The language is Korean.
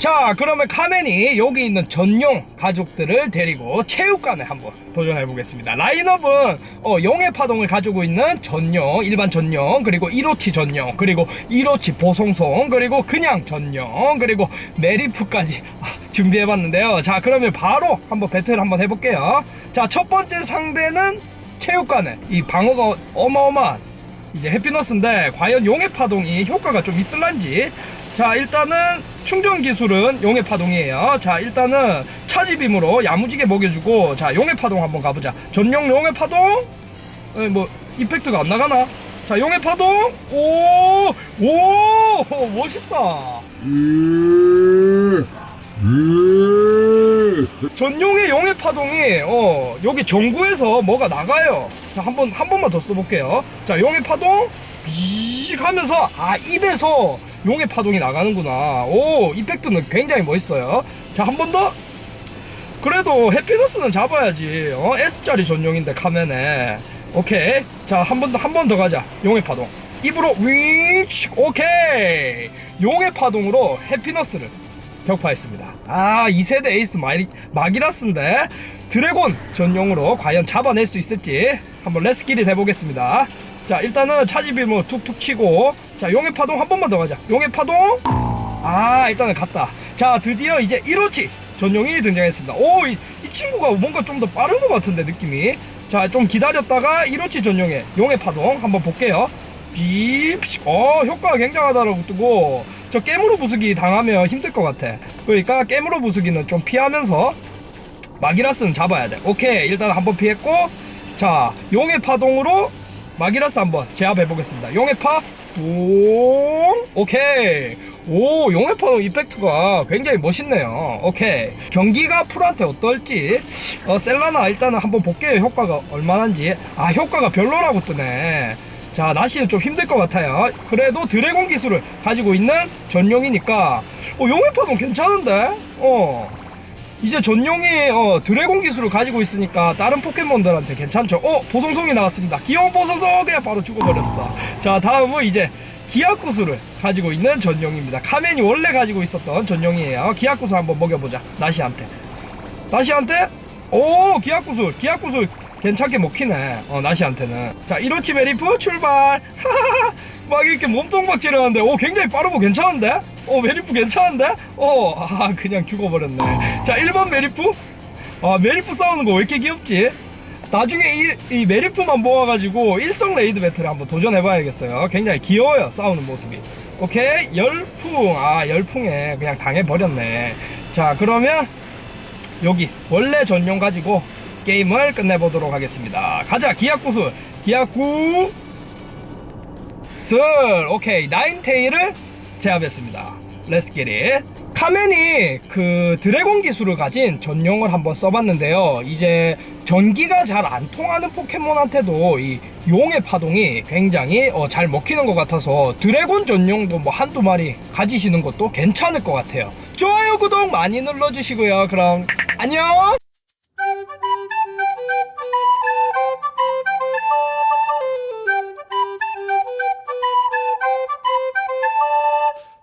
자 그러면 카멘이 여기 있는 전용 가족들을 데리고 체육관에 한번 도전해 보겠습니다. 라인업은 어, 용의 파동을 가지고 있는 전용 일반 전용 그리고 1호치 전용 그리고 1호치 보송송 그리고 그냥 전용 그리고 메리프까지 준비해 봤는데요. 자 그러면 바로 한번 배틀 한번 해볼게요. 자 첫 번째 상대는 체육관에 이 방어가 어마어마한 이제 해피너스인데 과연 용의 파동이 효과가 좀 있을란지. 자 일단은 충전 기술은 용의 파동이에요. 자 일단은 차지빔으로 야무지게 먹여주고 자 용의 파동 한번 가보자. 전용 용의 파동? 에, 뭐 이펙트가 안 나가나? 자 용의 파동? 오 오 멋있다. 전용의 용의 파동이 어 여기 전구에서 뭐가 나가요? 자 한번 한 번만 더 써볼게요. 자 용의 파동? 비익 하면서 아 입에서 용의 파동이 나가는구나. 오 이펙트는 굉장히 멋있어요. 자 한 번 더. 그래도 해피너스는 잡아야지. 어 S자리 전용인데 카멘에 오케이. 자 한 번 더 한 번 더 가자. 용의 파동. 입으로 위치. 오케이. 용의 파동으로 해피너스를 격파했습니다. 아, 2세대 에이스 마이, 마기라스인데 드래곤 전용으로 과연 잡아낼 수 있을지 한번 레스키리 해보겠습니다. 자, 일단은 차지비 뭐 툭툭 치고 자, 용의 파동 한 번만 더 가자. 용의 파동 아, 일단은 갔다. 자, 드디어 이제 1호치 전용이 등장했습니다. 오, 이, 이 친구가 뭔가 좀 더 빠른 것 같은데 느낌이. 자, 좀 기다렸다가 1호치 전용의 용의 파동 한번 볼게요. 빕, 어, 효과가 굉장하다라고 뜨고, 저 깨무로 부수기 당하면 힘들 것 같아. 그러니까 깨무로 부수기는 좀 피하면서, 마기라스는 잡아야 돼. 오케이, 일단 한번 피했고, 자, 용의 파동으로 마기라스 한번 제압해 보겠습니다. 용의 파, 동, 오케이. 오, 용의 파동 이펙트가 굉장히 멋있네요. 오케이. 경기가 풀한테 어떨지, 어, 셀라나 일단은 한번 볼게요. 효과가 얼마나인지. 아, 효과가 별로라고 뜨네. 자, 나시는 좀 힘들 것 같아요. 그래도 드래곤 기술을 가지고 있는 전용이니까, 어, 용의 파동 괜찮은데? 어. 이제 전용이 어, 드래곤 기술을 가지고 있으니까 다른 포켓몬들한테 괜찮죠. 어, 보송송이 나왔습니다. 귀여운 보송송 그냥 바로 죽어버렸어. 자, 다음은 이제 기압 구슬을 가지고 있는 전용입니다. 카멘이 원래 가지고 있었던 전용이에요. 기압 구슬 한번 먹여보자. 나시한테. 나시한테? 오, 기압 구슬, 기압 구슬 괜찮게 먹히네. 어, 나시한테는. 자, 1호치 메리프 출발. 막 이렇게 몸통 박지르는데, 오, 굉장히 빠르고 괜찮은데? 어, 메리프 괜찮은데? 어, 아, 그냥 죽어버렸네. 자, 1번 메리프. 아, 메리프 싸우는 거 왜 이렇게 귀엽지? 나중에 이, 이 메리프만 모아가지고 일성 레이드 배틀에 한번 도전해봐야겠어요. 굉장히 귀여워요, 싸우는 모습이. 오케이, 열풍. 아, 열풍에 그냥 당해버렸네. 자, 그러면 여기 원래 전용 가지고 게임을 끝내보도록 하겠습니다. 가자 기압구슬 기압구 슬 오케이 나인테일을 제압했습니다. 기릿 카멘이 그 드래곤 기술을 가진 전용을 한번 써봤는데요. 이제 전기가 잘 안 통하는 포켓몬한테도 이 용의 파동이 굉장히 어, 잘 먹히는 것 같아서 드래곤 전용도 뭐 한두 마리 가지시는 것도 괜찮을 것 같아요. 좋아요 구독 많이 눌러주시고요. 그럼 안녕